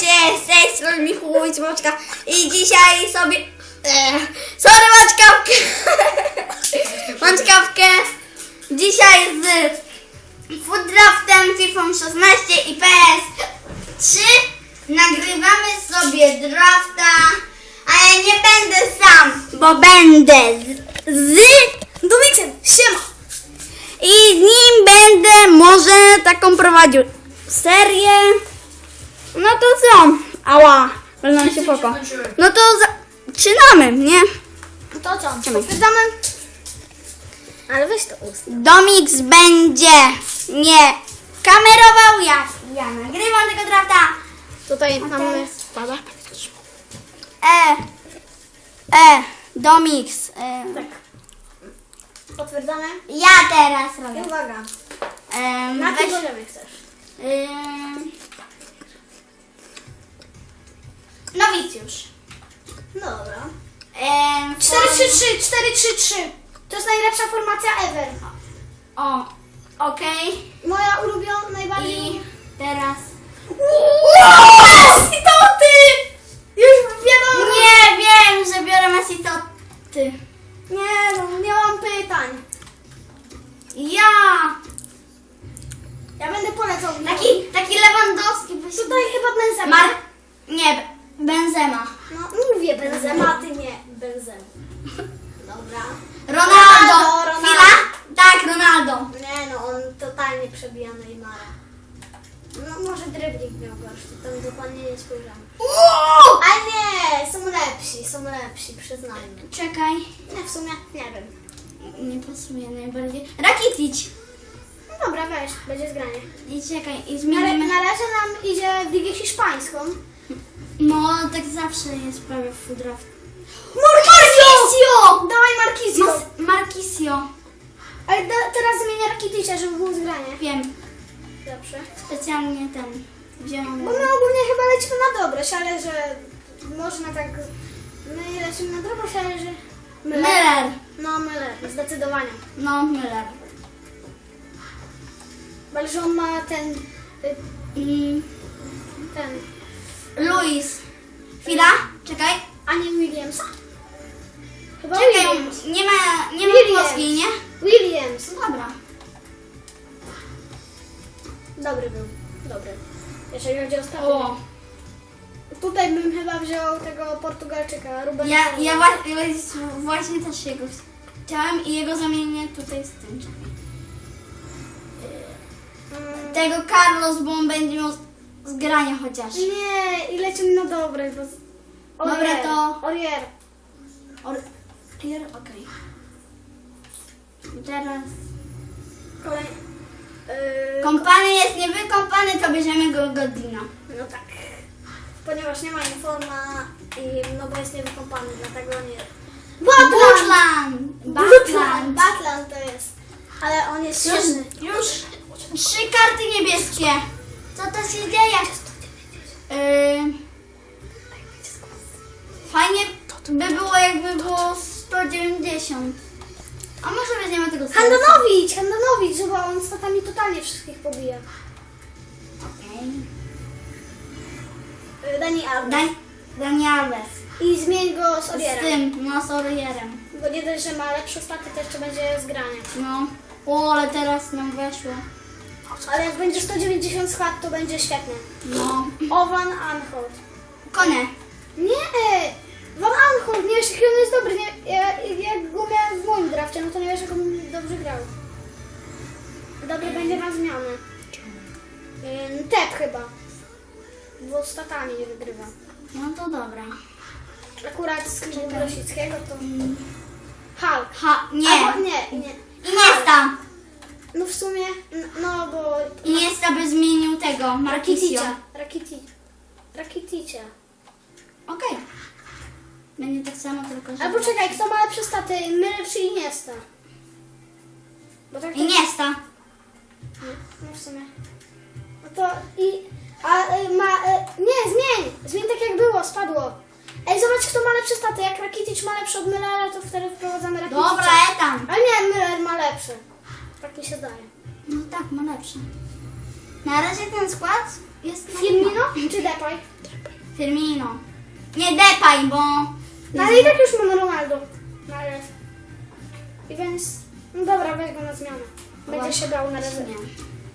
witajcie, z tej strony Michłowicz Moczka i dzisiaj sobie... E, sorry, Moczkawkę! Moczkawkę dzisiaj z Food Draftem, FIFA 16 i PS3 nagrywamy sobie drafta, ale nie będę sam, bo będę z, z Dumiksem, siema! I z nim będę może taką prowadził serię. No to co? Ała, walnąłem się w oko. No to zaczynamy, nie? No to co? Potwierdzamy? Ale weź to ust. Domix będzie nie kamerował, ja, ja nagrywam tego drafta. Tutaj A mamy spada. E, e, Domix. E, Tak. Potwierdzamy? ja teraz I robię. uwaga. E, Na weź, poziomie chcesz? e, nowicjusz. Dobra. E, 4-3-3, 4-3-3. To jest najlepsza formacja ever. O, okej. Moja ulubiona, najbardziej... I teraz... I to ty! Już wiadomo. Nie wiem, że biorę Messi to ty. Nie, no, nie mam pytań. Ja! Ja będę polecał. Taki, taki Lewandowski. byś- Tutaj chyba Benzema. Mar... Nie, Benzema. No, mówię Benzema, a ty nie Benzema. Dobra. Ronaldo. Ronaldo. Chwila? Tak, Ronaldo. Nie no, on totalnie przebija Neymara. No może dryblik miał gorszy, tam dokładnie nie spojrzałem. Uuu! A nie, są lepsi, są lepsi, przyznajmy. Czekaj. Nie, w sumie nie wiem. Nie pasuje najbardziej. Rakitic. No dobra, weź, będzie zgranie. I czekaj, i Ale zmienimy. na razie nam idzie w ligę hiszpańską. No, tak zawsze jest prawie w food draft. Marquisio! Dawaj Marquisio! Mas- Marquisio. Ale da, teraz zmienię Rakiticia, żeby było zgranie. Wiem. Dobrze. Specjalnie ten wziąłem. Bo my ogólnie chyba lecimy na dobroć, ale że można tak... My lecimy na dobroć, ale że... Müller. No, Müller, zdecydowanie. No, Müller. Ale że on ma ten... y, Mm, ten... Luis. Chwila, czekaj. A nie Williamsa? Chyba Czekaj, Williams. nie ma, nie ma Williams. nie? Williams. Dobra. Dobry był. Dobry. Jeżeli chodzi o ostatni. O, Tutaj bym chyba wziął tego Portugalczyka, Ruben. ja, ja ja właśnie też jego chciałem i jego zamienię tutaj z tym. Mm, Tego Carlos, bo on będzie miał zgranie chociaż. Nie, i lecimy na dobre, bo... z- Dobra, Orier, to- Orier. Or, okej. Teraz Kolej... Yy, kompany jest niewykąpany, to bierzemy go Godina. no tak. Ponieważ nie ma informa i no bo jest niewykąpany, dlatego nie... Batlan! Butland! Batlan to jest. Ale on jest Już, silny. już trzy karty niebieskie. Co to się dzieje? Yy, fajnie by było jakby było 190. A może weźmiemy tego serca? Handonowicz! Handonowicz, bo on statami totalnie wszystkich pobija. Okej. Yy, Dani Alves. Dan, Dani Alves. I zmień go z Z Orierem. tym, no z Orierem. Bo nie dość, że ma lepsze staty, to jeszcze będzie zgranie. No. O, ale teraz nam weszło. Ale jak będzie 190 skład, to będzie świetne. No. Ovan Anholt. Kone. Nie! Van Anholt, nie wiesz jaki on jest dobry. Nie, ja, jak go miałem w moim drafcie, no to nie wiesz jak on dobrze grał. Dobry będzie na zmianę. Ym, Tep chyba. Bo statami nie wygrywa. No to dobra. Akurat z Grosickiego to... Hulk. Ha, nie. Albo nie, nie. Iniesta. No w sumie, n- no bo... Iniesta by zmienił tego, Marquisio. Rakitica. Rakitica. Rakitica. Okej. Będzie tak samo, tylko że... Albo czekaj, kto ma lepsze staty? Miller czy Iniesta? Bo tak to- Iniesta. No w sumie. No to i... A y, ma... Y, nie, zmień! Zmień tak jak było, spadło. Ej, zobacz kto ma lepsze staty. Jak Rakitic ma lepsze od Millera, to wtedy wprowadzamy Rakitica. Dobra, etam. Ale nie, Miller ma lepsze. Tak mi się zdaje. No tak, ma lepsze. Na razie ten skład jest Firmino czy Depay? Firmino. Nie Depay, bo... No ale i tak już mamy Ronaldo. No ale... I więc... No dobra, weź go na zmianę. Będzie się bał na rezerwę.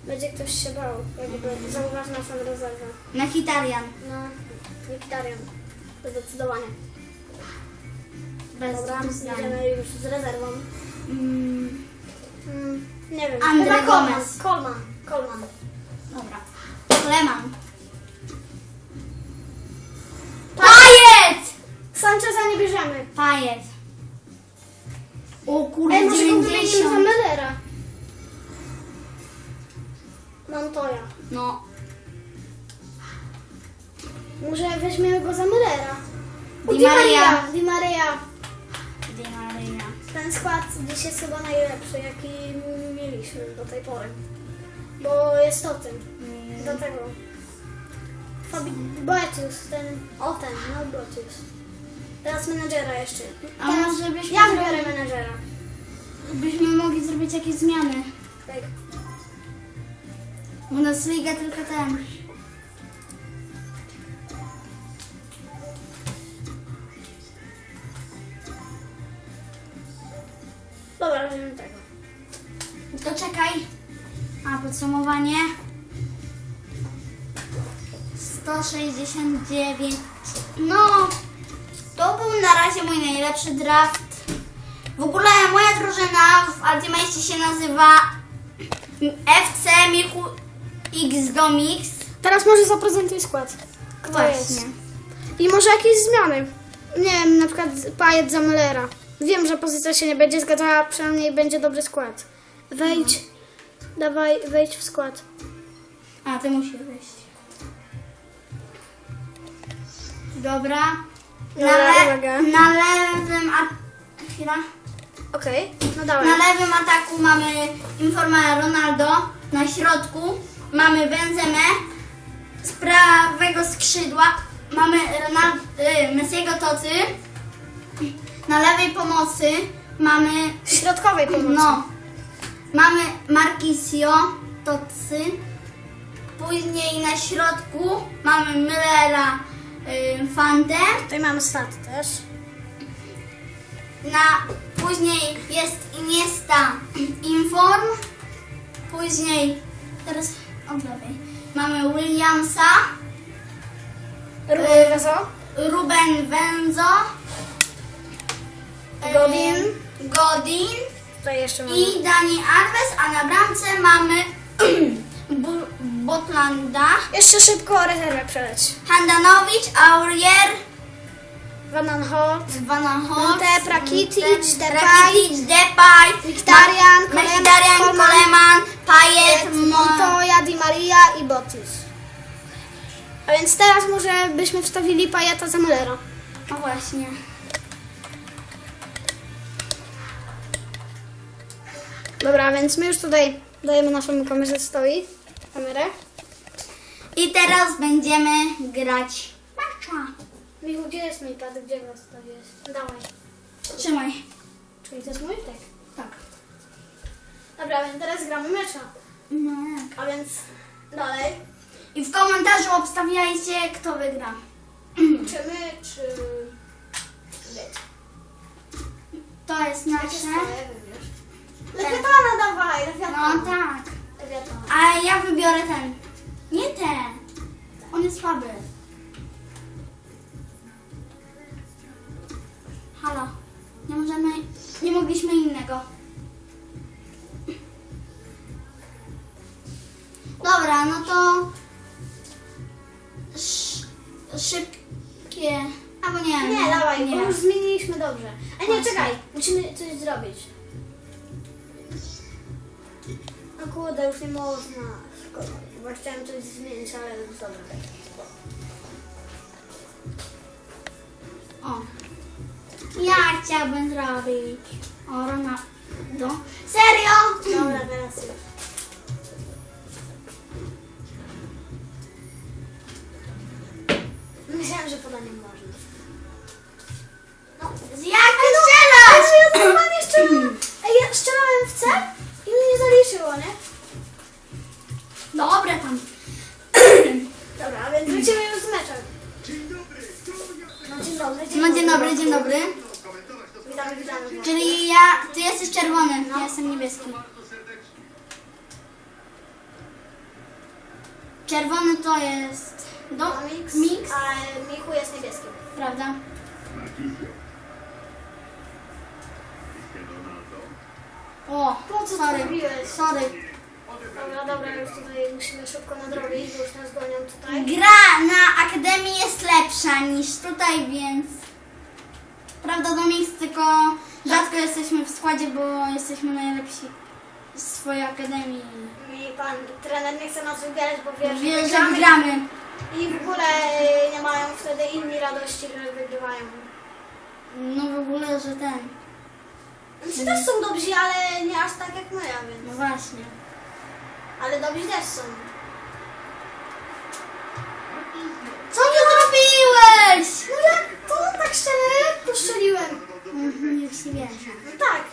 Będzie ktoś się bał, jakby zauważy naszą rezerwę. Mechitarian. No, Wiktorian. Zdecydowanie. Bez Dobra, idziemy już z rezerwą. Mm, Mm, nie wiem. Coleman. Gomez. Coleman. Coleman. dobra. Leman. Sancheza nie bierzemy. Pajet. O kurde, Ej, może go wymienimy za 90. Mellera. Montoya. No. Może weźmiemy go za Mellera. Di Di Maria. Maria. Di Maria. Di Maria. Ten skład dziś jest chyba najlepszy, jaki mieliśmy do tej pory. Bo jest o tym. Mm, Do tego. Fabi... Boetius, ten... O ten, no Boetius. Teraz menedżera jeszcze. A Teraz może byśmy ja zrobili- wybiorę menedżera. Byśmy mogli zrobić jakieś zmiany. Tak. Bundesliga tylko ten. Dobra, weźmiemy tego. To czekaj. A podsumowanie. 169. No, to był na razie mój najlepszy draft. W ogóle moja drużyna w Ultimate się nazywa FC Michu X Domix. Teraz może zaprezentuj skład. Kto Właśnie. jest? I może jakieś zmiany. Nie wiem, na przykład Pajet za Müllera. Wiem, że pozycja się nie będzie zgadzała, przynajmniej będzie dobry skład. Wejdź. Dawaj, wejdź w skład. A, ty musisz wyjść. Dobra. Na, le- na lewym a... Chwila. Okej, no dawaj. Na lewym ataku mamy Informa Ronaldo, na środku mamy Benzemę, z prawego skrzydła mamy Ronald, y, Messiego Tocy, na lewej pomocy mamy Środkowej pomocy. no, mamy Marquisio Tocy, później na środku mamy Müllera y, Fantę, Tutaj mamy stat też. Na, później jest Iniesta Inform. Później, teraz od lewej, mamy Williamsa, Ruben Wezo. Ruben Wenzo, Godin. Godin Tutaj jeszcze mamy. i Dani Alves, a na bramce mamy Botlanda, Jeszcze szybko rezerwę przeleć. Handanowicz, Aurier, Van Aanholt. Van Aanholt, Monte, Prakitic, Depay, Prakitic, Depay, Mkhitaryan, Ma- Kolem- Mkhitaryan, Coleman, Payet, Mo- Montoya, Di Maria i Botius. A więc teraz może byśmy wstawili Pajeta za Müllera. No właśnie. Dobra, więc my już tutaj dajemy naszemu kamerzystowi kamerę. I teraz będziemy grać mecza. Michu, gdzie jest mój pad? Gdzie go stawiłeś? Dawaj. Trzymaj. Czyli to jest mój? Tak. Tak. Dobra, więc teraz gramy mecza. No. A więc dalej. I w komentarzu obstawiajcie, kto wygra. Czy my, czy... To jest nasze. Lewiatana dawaj, No lewiatana. tak. A ja wybiorę ten. Nie ten. On jest słaby. Halo. Nie możemy. Nie mogliśmy innego. Można. Szkoda. Bo chciałem coś zmienić, ale dobra. O. Ja chciałbym zrobić. O, Ronaldo. Serio? Dobra, teraz już. Myślałem, że podanie można. No, jak ty strzelasz? Ale ja ja strzelałem w C i mnie nie zaliczyło, nie? Dobre tam. lecimy już z meczem. No dzień dobry, dzień No dzień dobry, dzień dobry. Witamy, witamy. Czyli ja, ty jesteś czerwony, ja jestem niebieski. Czerwony to jest do No, mix, mix, a Michu jest niebieski. prawda? O, Po co sorry, zrobiłeś? sorry. Dobra, dobra, już tutaj musimy szybko nadrobić, bo już nas gonią tutaj. Gra na Akademii jest lepsza niż tutaj, więc... Prawda, do mix, tylko rzadko jesteśmy w składzie, bo jesteśmy najlepsi w swojej Akademii. I pan trener nie chce nas wybierać, bo wie, że Wiesz, że wygramy. gramy. I w ogóle nie mają wtedy inni radości, że wygrywają. No w ogóle, że ten... Ci też są dobrzy, ale nie aż tak jak my, a więc. No właśnie. Ale dobrzy też są. Co ty zrobiłeś? No jak to tak szczerze, strzeliłem? Mhm, już się wierzę. No tak.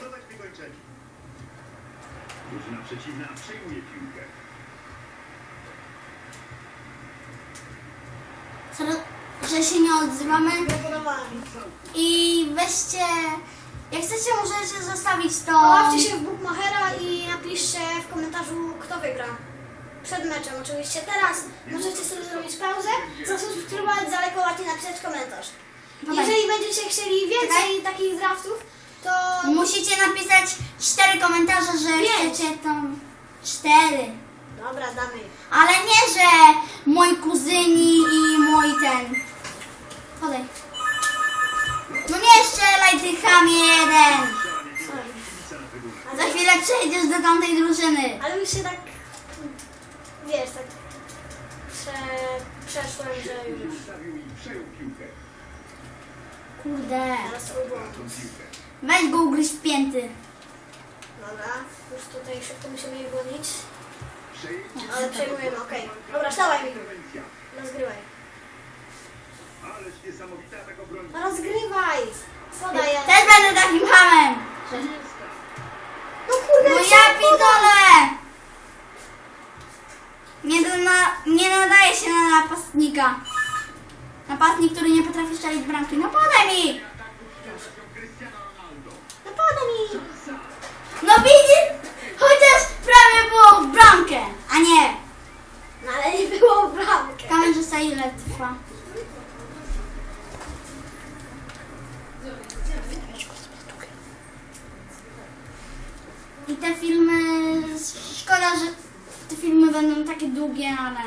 Drużyna przeciwna przejmuje piłkę. Sorry, że się nie odzywamy. I weźcie... Jak chcecie, możecie zostawić to... Połapcie się w Bookmachera i napiszcie w komentarzu, kto wygra. Przed meczem oczywiście. Teraz możecie sobie zrobić pauzę, zasubskrybować, zalajkować i napisać komentarz. Jeżeli będziecie chcieli więcej takich draftów, to Musicie napisać cztery komentarze, że Pięć. chcecie tą... Cztery. Dobra, damy. Ale nie, że moi kuzyni i mój ten... Podaj. No nie strzelaj ty chamie jeden. Za chwilę przejdziesz do tamtej drużyny. Ale już się tak, wiesz, tak prze, przeszłem, że już. Kurde. teraz swój błąd. Weź go ugryź w pięty. Dobra, już tutaj szybko musimy je gonić. Ale przejmujemy, okej. Dobra, stawaj mi. Rozgrywaj. Rozgrywaj! Co daje? Też będę takim hamem. No kurde, No ja pitole. Nie, do na, nie nadaje się na napastnika. Napastnik, który nie potrafi strzelić bramki. No podaj mi. No podaj mi! No widzisz? Chociaż prawie było w bramkę, a nie. No ale nie było w bramkę. Kamerzysta ile trwa? I te filmy, szkoda, że te filmy będą takie długie, ale...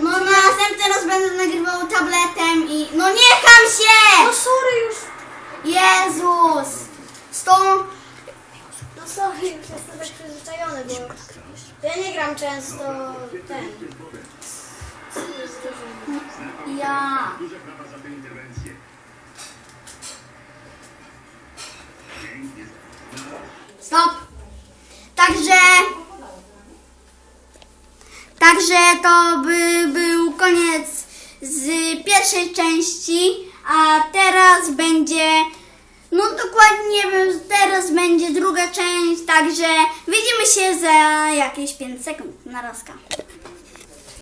No następny raz będę nagrywał tabletem i... No nie się! No sorry już! Jezus! Z tą... No sorry, już jestem tak przyzwyczajony, bo ja nie gram często ten. Ja... Także to by był koniec z pierwszej części, a teraz będzie... No dokładnie teraz będzie druga część, także widzimy się za jakieś 5 sekund. Na razka.